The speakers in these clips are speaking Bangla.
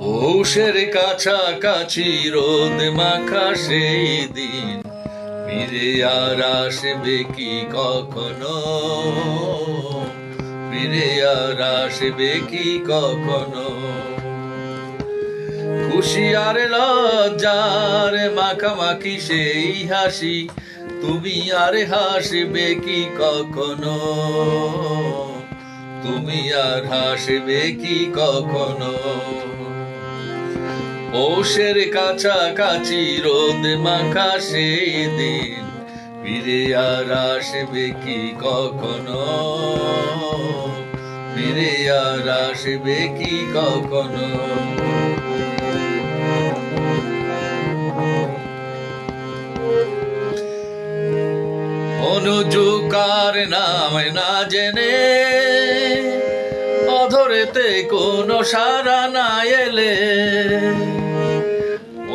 পৌষের কাছাকাছি রোদ মাখা সেই দিন। ফিরে আর আসবে কি কখনো? ফিরে আর আসবে কি কখনো? খুশি আর লজ্জার মাখামাখি সেই হাসি, তুমি আর হাসবে কি কখনো? তুমি আর হাসবে কি কখনো? পৌষের কাছাকাছি রোদ মাখা সেই দিন, ফিরে আর আসবে কি কখনো? ফিরে আর আসবে কি কখনো? অনুযুকার নাম না জেনে অধরেতে কোন সারা না এলে।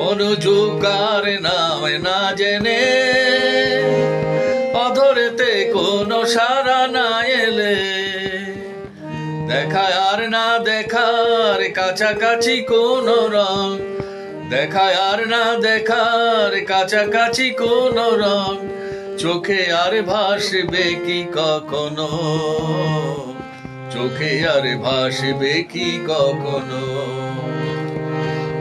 অনুযুকার নাম না জেনে অধরেতে কোন সারা না এলে। দেখা আর না দেখার কাছাকাছি কোন রং। দেখা আর না দেখার কাছাকাছি কোন রং। চোখে আর ভাসবে কি কখনো? চোখে আর ভাসবে কি কখনো?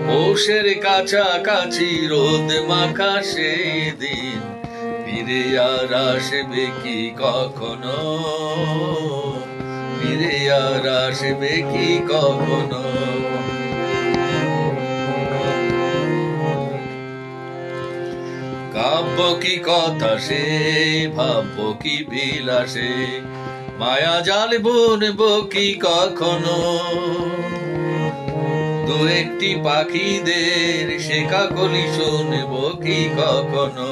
পৌষের কাছাকাছি রোদ মাখা সেই দিন, ফিরে আর আসবে কি কখনো? ফিরে আর আসবে কি কখনো? কাব্য কি কথা সে, ভাব্য কি বিলাসে? মায়া জাল বুনব কি কখনো? দু একটি পাখিদের শেখা কলি শুনব কি কখনো?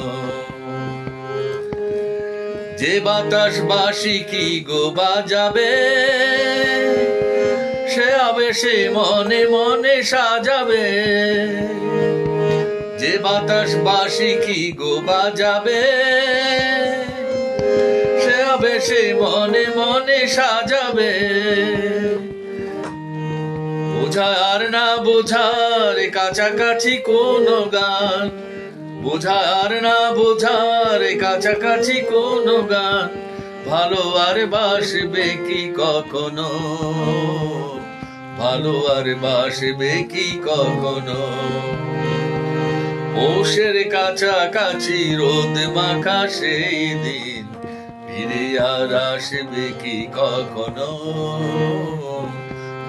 যে বাতাস বাসি কি গো বাজাবে? সে আবেশে মনে মনে সাজাবে। যে বাতাস বাসি কি গো বাজাবে? সে হবে সে মনে মনে সাজাবে। বোঝা আর না বোঝার কাছাকাছি কোন গান। বোঝা আর না বোঝার কাছাকাছি কোন গান। ভালো আর বাসবে কি কখনো? ভালো আর বাসবে কি কখনো? পৌষের কাছাকাছি রোদ মাখা সেই দিন। ফিরে আর আসবে কি কখনো?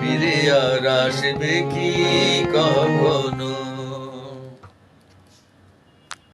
ফিরে আর আসবে কি কখনো?